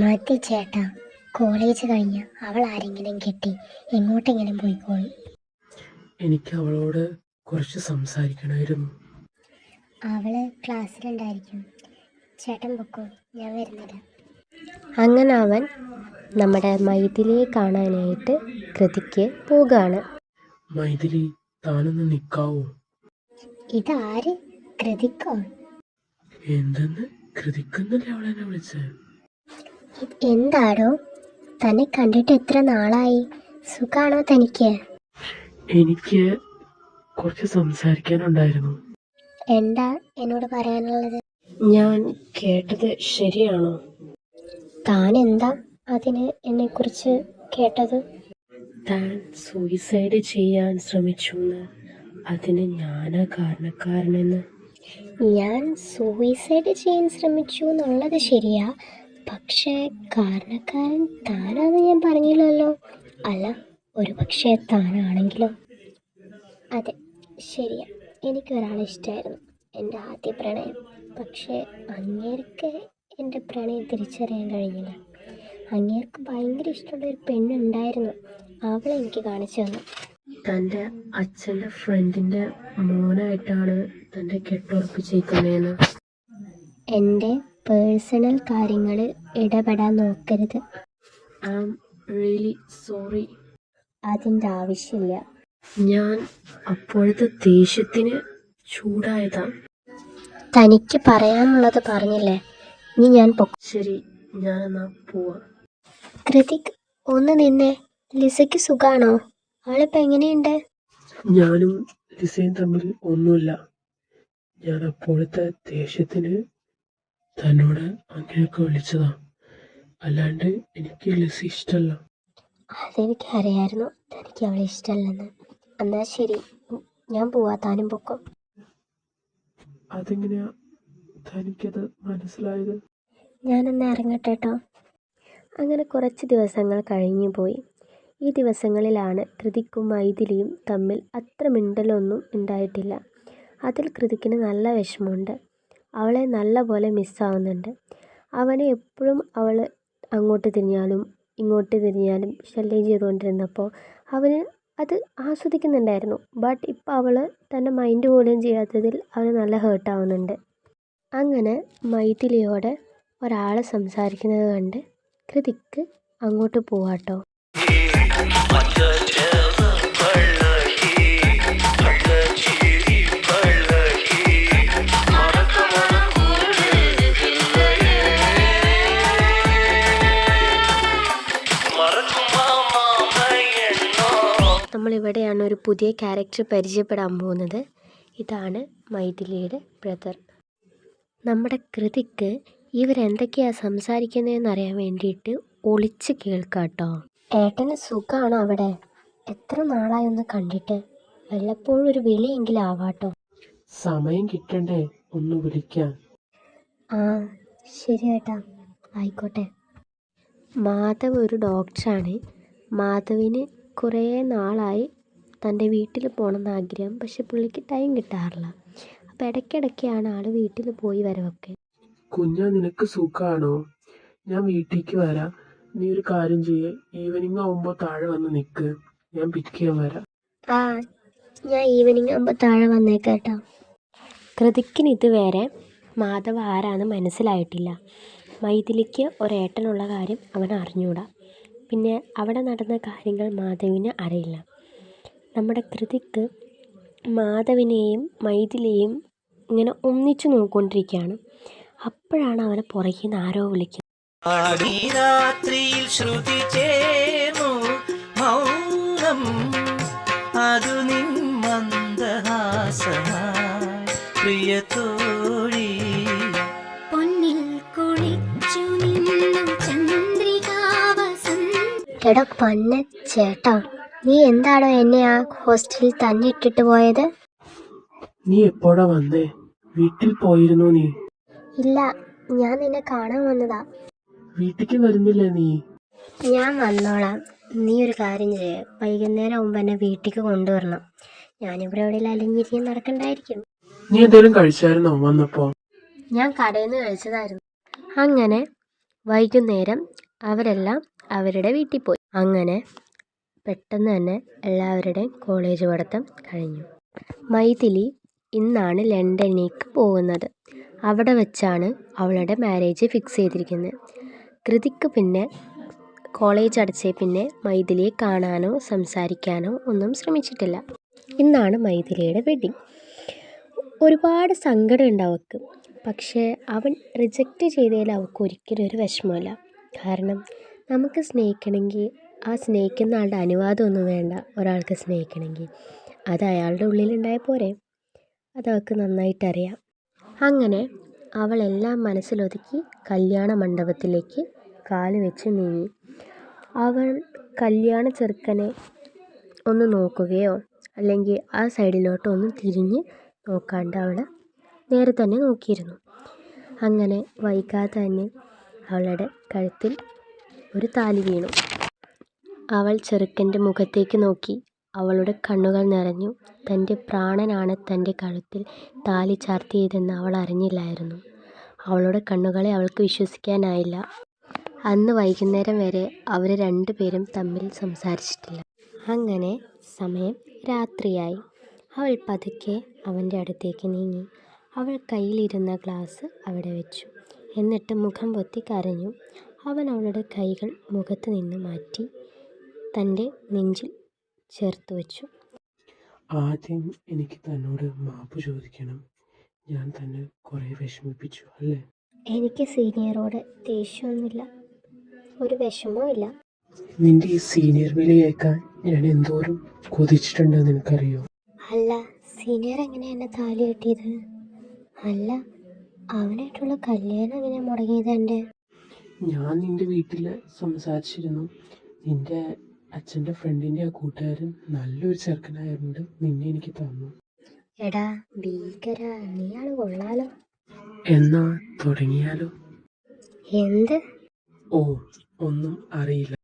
നോക്കി ചേട്ടാ കോളേജ് കഴിഞ്ഞ് അവൾ ആരെങ്കിലും കെട്ടി എങ്ങോട്ടെങ്കിലും പോയിക്കോളും. എനിക്ക് അവളോട് കുറച്ച് സംസാരിക്കണമായിരുന്നു. അവൾ ക്ലാസ്സിലുണ്ടായിരിക്കും. ചേട്ടൻ പൊക്കോ ഞാൻ വരുന്നില്ല. അങ്ങനെ അവൻ നമ്മുടെ മൈഥിലിയെ കാണാനായിട്ട് കൃതിക്ക് പോകാണ്. മൈഥിലി താനൊന്ന് നിൽക്കാവോ ഇതാര്? കൃതിക്കോ? എന്തെന്ന്? കൃതിക്കുന്നല്ലേ അവളെന്നെ വിളിച്ചത് എന്താടോ? തന്നെ കണ്ടിട്ട് എത്ര നാളായി? സുഖാണോ തനിക്ക്? എനിക്ക് കുറച്ച് സംസാരിക്കാനുണ്ടായിരുന്നു. എന്താ എന്നോട് പറയാനുള്ളത്? ഞാൻ കേട്ടത് ശരിയാണോ? താൻ എന്താ അതിന് എന്നെ കുറിച്ച് കേട്ടത്? താൻ സൂയിസൈഡ് ചെയ്യാൻ ശ്രമിച്ചു അതിന് ഞാനാ കാരണക്കാരനെന്ന്. ഞാൻ സൂയിസൈഡ് ചെയ്യാൻ ശ്രമിച്ചു എന്നുള്ളത് ശരിയാ. പക്ഷേ കാരണക്കാരൻ താനാന്ന് ഞാൻ പറഞ്ഞില്ലല്ലോ. അല്ല ഒരു പക്ഷേ താനാണെങ്കിലോ? അതെ ശരിയാ. എനിക്ക് ഒരാളെ ഇഷ്ടമായിരുന്നു എന്റെ ആദ്യ പ്രണയം. പക്ഷേ അങ്ങേർക്ക് എന്റെ പ്രണയം തിരിച്ചറിയാൻ കഴിഞ്ഞില്ല. അങ്ങേർക്ക് ഭയങ്കര ഇഷ്ടമുള്ള ഒരു പെണ്ണുണ്ടായിരുന്നു. അവളെ എനിക്ക് കാണിച്ചു തന്നു. തന്റെ അച്ഛന്റെ ഫ്രണ്ടിന്റെ മോനായിട്ടാണ് തന്റെ കെട്ടുറപ്പിച്ചേക്കുന്നതെന്ന് എന്റെ പേഴ്സണൽ കാര്യങ്ങളിൽ ഇടപെടാൻ നോക്കരുത്. I am really sorry. അതിന്റെ ആവശ്യമില്ല. ഞാൻ അപ്പോഴത്തെ ദേഷ്യത്തിന് ചൂടായതാ. തനിക്ക് പറയാനുള്ളത് പറഞ്ഞില്ലേ? ഇനി ഞാൻ പൊക്ക ശരി ഞാനെന്നാ പോവാ. കൃതിക് ഒന്ന് നിന്നെ. ലിസയ്ക്ക് സുഖാണോ? ആളിപ്പോ എങ്ങനെയുണ്ട്? ഞാനും ലിസയും തമ്മിൽ ഒന്നുമില്ല. ഞാൻ അപ്പോഴത്തെ ദേഷ്യത്തിന് തന്നോട് അങ്ങനെയൊക്കെ വിളിച്ചതാ. അല്ലാണ്ട് എനിക്ക് ലിസ ഇഷ്ടമല്ല അതെനിക്ക് അറിയായിരുന്നു തനിക്ക് അവളെ ഇഷ്ടമല്ലെന്ന് എന്നാ ശരി. ഞാൻ പോവാ. താനും പൊക്കോ. അതെങ്ങനെയാ തനിക്കത് മനസ്സിലായത്? ഞാനെന്നാ ഇറങ്ങട്ടെ കേട്ടോ അങ്ങനെ കുറച്ച് ദിവസങ്ങൾ കഴിഞ്ഞു പോയി. ഈ ദിവസങ്ങളിലാണ് കൃതിക്കും മൈഥിലിയും തമ്മിൽ അത്ര മിണ്ടലൊന്നും ഉണ്ടായിട്ടില്ല. അതിൽ കൃതിക്കിന് നല്ല വിഷമമുണ്ട്. അവളെ നല്ലപോലെ മിസ്സാവുന്നുണ്ട് അവനെ എപ്പോഴും അവൾ അങ്ങോട്ട് തിരിഞ്ഞാലും ഇങ്ങോട്ട് തിരിഞ്ഞാലും ശല്യം ചെയ്തുകൊണ്ടിരുന്നപ്പോൾ അവന് അത് ആസ്വദിക്കുന്നുണ്ടായിരുന്നു. ബട്ട് ഇപ്പോൾ അവൾ തന്റെ മൈൻഡ് പോലും ചെയ്യാത്തതിൽ അവന് നല്ല ഹേർട്ടാവുന്നുണ്ട് അങ്ങനെ മൈഥിലിയോട് ഒരാളെ സംസാരിക്കുന്നത് കണ്ട് കൃതിക്ക് അങ്ങോട്ട് പോവാട്ടോ. പുതിയ ക്യാരക്ടർ പരിചയപ്പെടാൻ പോകുന്നത് ഇതാണ് മൈഥിലിയുടെ ബ്രദർ നമ്മുടെ കൃതിക്ക് ഇവരെന്തൊക്കെയാണ് സംസാരിക്കുന്നതെന്ന് അറിയാൻ വേണ്ടിയിട്ട് ഒളിച്ച് കേൾക്കാട്ടോ. ഏട്ടന് സുഖാണോ അവിടെ? എത്ര നാളായി ഒന്ന് കണ്ടിട്ട്? വല്ലപ്പോഴും ഒരു വിളിയെങ്കിലും ആവാട്ടോ. സമയം കിട്ടണ്ടേ? ഒന്ന് വിളിക്കാൻ ആ ശരി ഏട്ടാ. ആയിക്കോട്ടെ. മാധവ് ഒരു ഡോക്ടറാണ് മാധവിന് കുറേ നാളായി തന്റെ വീട്ടിൽ പോകണമെന്ന് ആഗ്രഹം പക്ഷെ പുള്ളിക്ക് ടൈം കിട്ടാറില്ല. അപ്പം ഇടയ്ക്കിടയ്ക്കാണ് ആൾ വീട്ടിൽ പോയി വരവൊക്കെ. കുഞ്ഞാ നിനക്ക് സുഖാണോ? ഞാൻ വീട്ടിലേക്ക് വരാം. നീ ഒരു കാര്യം ചെയ്യേ. ഈവനിങ് ആവുമ്പോ താഴെ വന്ന് നിക്ക്. ഞാൻ പിക്ക് ചെയ്യാൻ വരാം. ആ ഞാൻ ഈവനിങ് ആകുമ്പോൾ താഴെ വന്നേക്കാട്ടോ. കൃതിക്കിന് ഇതുവരെ മാധവ് ആരാന്ന് മനസ്സിലായിട്ടില്ല. മൈഥിലിക്ക് ഒരേട്ടനുള്ള കാര്യം അവൻ അറിഞ്ഞൂടാ പിന്നെ അവിടെ നടന്ന കാര്യങ്ങൾ മാധവിന് അറിയില്ല. നമ്മുടെ കൃതിക്ക് മാധവിനെയും മൈഥിലിയെയും ഇങ്ങനെ ഒന്നിച്ചു നോക്കിക്കൊണ്ടിരിക്കുകയാണ്. അപ്പോഴാണ് അവനെ പുറകിൽ നിന്ന് ആരോ വിളിക്കുന്നത്. ശ്രുതി ചേർന്നു മൗനം അതു പ്രിയ തോഴി. പൊന്നിൽ കുളിച്ചു നിന്നും ചന്ദ്രികാവസം എടാ പന്ന ചേട്ടാ. നീ എന്താണോ എന്നെ ആ ഹോസ്റ്റലിൽ തന്നെ ഇട്ടിട്ട് പോയത്? നീ എപ്പോഴാ വന്നേ? വീട്ടിൽ പോയിരുന്നു നീ? ഇല്ല ഞാൻ നിന്നെ കാണാൻ വന്നതാ. വീട്ടിക്ക് വരുന്നില്ലേ നീ? ഞാൻ വന്നോളാം. നീ ഒരു കാര്യം ചെയ്യ. വൈകുന്നേരം മുമ്പ് എന്നെ വീട്ടിലേക്ക് കൊണ്ടുവരണം. ഞാനിവിടെ എവിടെയെങ്കിലും അലിഞ്ഞിരിഞ്ഞ് നടക്കണ്ടായിരിക്കും. നീ എന്തേലും കഴിച്ചായിരുന്നോ വന്നപ്പോ? ഞാൻ കടയിൽ നിന്ന് കഴിച്ചതായിരുന്നു. അങ്ങനെ വൈകുന്നേരം അവരെല്ലാം അവരുടെ വീട്ടിൽ പോയി. അങ്ങനെ പെട്ടെന്ന് തന്നെ എല്ലാവരുടെയും കോളേജ് പഠിത്തം കഴിഞ്ഞു. മൈഥിലി ഇന്നാണ് ലണ്ടനിലേക്ക് പോകുന്നത്. അവിടെ വെച്ചാണ് അവളുടെ മാരേജ് ഫിക്സ് ചെയ്തിരിക്കുന്നത്. കൃതിക്ക് പിന്നെ കോളേജ് അടച്ചേ പിന്നെ മൈഥിലിയെ കാണാനോ സംസാരിക്കാനോ ഒന്നും ശ്രമിച്ചിട്ടില്ല. ഇന്നാണ് മൈഥിലിയുടെ വെഡിങ് ഒരുപാട് സങ്കടം ഉണ്ട് അവൾക്ക്. പക്ഷേ അവൻ റിജക്റ്റ് ചെയ്തതിൽ അവൾക്ക് ഒരിക്കലും ഒരു വിഷമമില്ല കാരണം നമുക്ക് സ്നേഹിക്കണമെങ്കിൽ ആ സ്നേഹിക്കുന്ന ആളുടെ അനുവാദമൊന്നും വേണ്ട. ഒരാൾക്ക് സ്നേഹിക്കണമെങ്കിൽ. അത് അയാളുടെ ഉള്ളിലുണ്ടായ പോരെ. അതവൾക്ക് നന്നായിട്ടറിയാം അങ്ങനെ അവളെല്ലാം മനസ്സിലൊതുക്കി കല്യാണ മണ്ഡപത്തിലേക്ക് കാൽ വെച്ച് നീങ്ങി. അവൾ കല്യാണ ചെറുക്കനെ ഒന്ന് നോക്കുകയോ അല്ലെങ്കിൽ ആ സൈഡിലോട്ട് ഒന്ന് തിരിഞ്ഞ് നോക്കാണ്ട് അവൾ നേരെ തന്നെ നോക്കിയിരുന്നു. അങ്ങനെ വൈകാതെ തന്നെ അവളുടെ കഴുത്തിൽ ഒരു താലി വീണു. അവൾ ചെറുക്കന്റെ മുഖത്തേക്ക് നോക്കി. അവളുടെ കണ്ണുകൾ നിറഞ്ഞു. തന്റെ പ്രാണനാണ് തന്റെ കഴുത്തിൽ താലി ചാർത്തിയതെന്ന് അവൾ അറിഞ്ഞില്ലായിരുന്നു. അവളുടെ കണ്ണുകളെ അവൾക്ക് വിശ്വസിക്കാനായില്ല. അന്ന് വൈകുന്നേരം വരെ അവർ രണ്ടുപേരും തമ്മിൽ സംസാരിച്ചിട്ടില്ല. അങ്ങനെ സമയം രാത്രിയായി. അവൾ പതുക്കെ അവന്റെ അടുത്തേക്ക് നീങ്ങി. അവൾ കയ്യിലിരുന്ന ഗ്ലാസ് അവിടെ വെച്ചു. എന്നിട്ട് മുഖം പൊത്തി കരഞ്ഞു. അവൻ അവളുടെ കൈകൾ മുഖത്ത് നിന്ന് മാറ്റി. തന്റെ നെഞ്ചിൽ ചേർത്ത് വെച്ചു. ആദ്യം എനിക്ക് തന്നോട് മാപ്പ് ചോദിക്കണം. ഞാൻ തന്നെ കുറേ വിഷമിപ്പിച്ചു അല്ലേ? എനിക്ക് സീനിയറോട് ദേഷ്യമൊന്നുമില്ല. ഒരു വിഷമവും ഇല്ല. നിന്റെ ഈ സീനിയർ വിളി കേൾക്കാൻ ഞാൻ എന്തോരം കൊതിച്ചിട്ടുണ്ടെന്ന് നിനക്കറിയോ? അല്ല സീനിയർ എങ്ങനെ എന്നെ താലി കെട്ടിയത്? അല്ല അവനായിട്ടുള്ള കല്യാണം എങ്ങനെ മുടങ്ങിയത് എന്റെ? ഞാൻ നിന്റെ വീട്ടിൽ സംസാരിച്ചിരുന്നു. നിന്റെ അച്ഛന്റെ ഫ്രണ്ടിന്റെ ആ കൂട്ടുകാരൻ നല്ലൊരു ചെറുക്കനായതുകൊണ്ട് നിന്നെ എനിക്ക് തന്നു. എടാ ഭീകര നീയാൾ കൊള്ളാലോ. എന്നാ തുടങ്ങിയാലോ. എന്ത്? ഓ ഒന്നും അറിയില്ല.